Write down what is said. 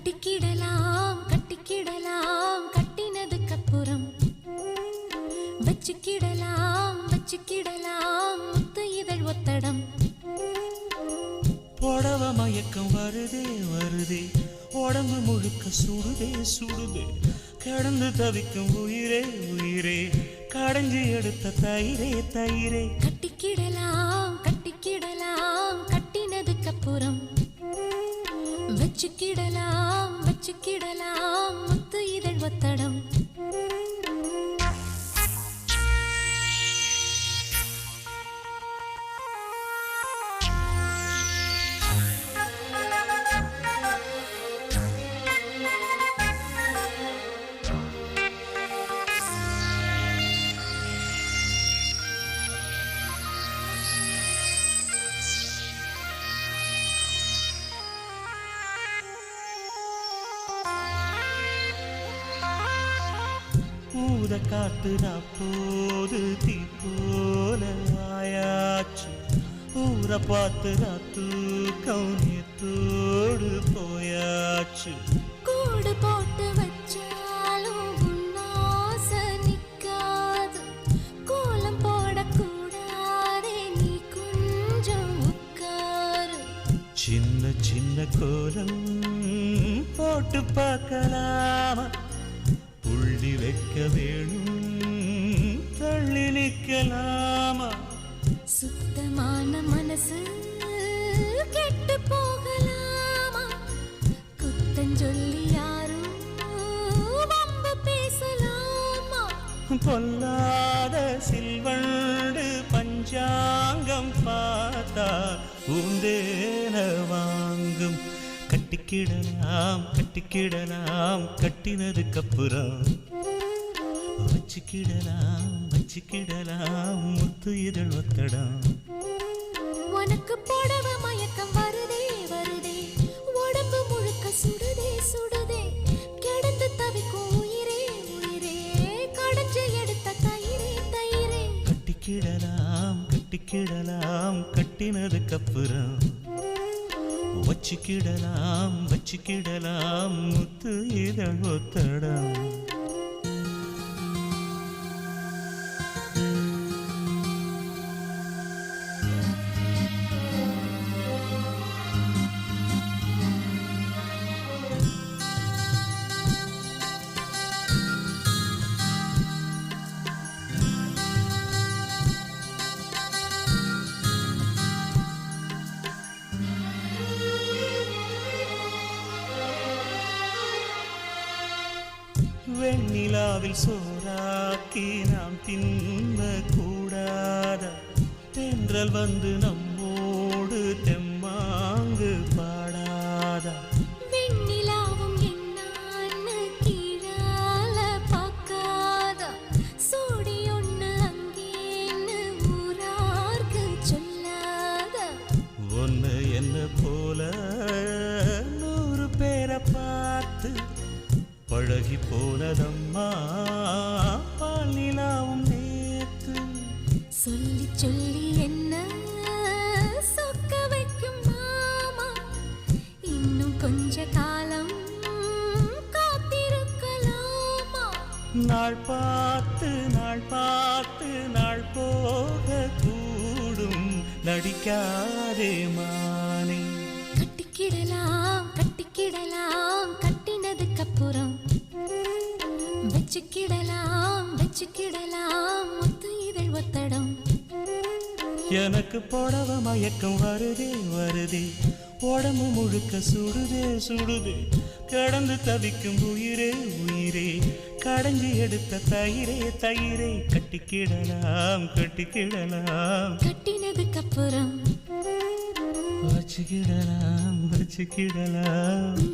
கட்டிக்கிடலாம் கட்டிக்கிடலாம் கட்டினதுக்கு அப்புறம் வச்சுக்கிடலாம் வச்சுக்கிடலாம் முத்து இதழ் ஒத்தடம். புடவ மயக்கம் வருதே வருதே. உடம்பு முழுக்க சுடுதே சுடுதே. கடந்து தவிக்கும் உயிரே உயிரே. கடைஞ்சி எடுத்த தயிரே தயிரே. கட்டிக்கிடலாம் கட்டிக்கிடலாம் கட்டினதுக்கு அப்புறம் வச்சுக்கிடலாம் வச்சுக்கிடலாம் முத்து இதழ் ஒத்தடம் ஊத காத்துனா போது தீ போல ஆயாச்சு. ஊரை பார்த்து நான் தூக்கம் நேத்தோடு போயாச்சு. கூடு போட்டு வச்சாலும் உன்னாசை நிக்காது. கோலம் போடக்கூடாதே நீ கொஞ்சம் உட்காரு. சின்ன சின்ன கோலம் போட்டு பார்க்கலாமா? வைக்க வேணும் தள்ளி நிற்கலாமா? சுத்தமான மனசு கெட்டு போகலாமா? குத்தஞ்சொல்லி யாரும் பேசலாமா? பொல்லாத சில்வண்டு பஞ்சாங்கம் பார்த்தா பூந்தேன வாங்கும். கட்டிக்கிடலாம் கட்டிக்கிடலாம் கட்டினதுக்கப்புறம் வச்சுக்கிடலாம் வச்சுக்கிடலாம் முத்து இதழ் ஒத்தடம். உனக்கு புடவ மயக்கம் வருதே வருதே. உடம்பு முழுக்க சுடுதே சுடுதே. கிடந்து தவிக்கும் உயிரே உயிரே. கடைஞ்சு எடுத்த தயிரே தயிரே. கட்டிக்கிடலாம் கட்டிக்கிடலாம் கட்டினதுக்கப்புறம் வச்சுக்கிடலாம் வச்சுக்கிடலாம் முத்து இதழ் ஒத்தடம். வெண்ணிலாவில் சோறாக்கி நாம் தின்ன கூடாத தென்றல் வந்து நம்மோடு தெம்மாங்கு பாடாதா? வெண்ணிலாவும் என்னான்னு கீழால பார்க்காதா? சோடி ஒண்ணு அங்கேன்னு ஊரார்க்கு சொல்லாதா? என்ன போல பழகி போனதம்மா. பாலிலாவும் நேத்து. சொல்லி சொல்லி என்ன சொக்க வைக்கும் மாமா? இன்னும் கொஞ்ச காலம் காத்திருக்கலாமா? நாள் பார்த்து நாள் பார்த்து நாள் போக கூடும். நடிக்காதே மானே. கட்டிக்கிடலாம் கட்டிக்கிடலாம். கட்டினதுக்கு அப்புறம் வச்சுக்கிடலாம் வச்சுக்கிடலாம் முத்து இதழ் ஒத்தடம். எனக்கு புடவ மயக்கம் வருதே வருதே. உடம்பு முழுக்க சுடுதே சுடுதே. கடந்து தவிக்கும் உயிரே உயிரே. கடைஞ்சி எடுத்த தயிரே தயிரே. கட்டிக்கிடலாம் கட்டிக்கிடலாம். கட்டினதுக்கு அப்புறம் வச்சுக்கிடலாம் வச்சுக்கிடலாம்.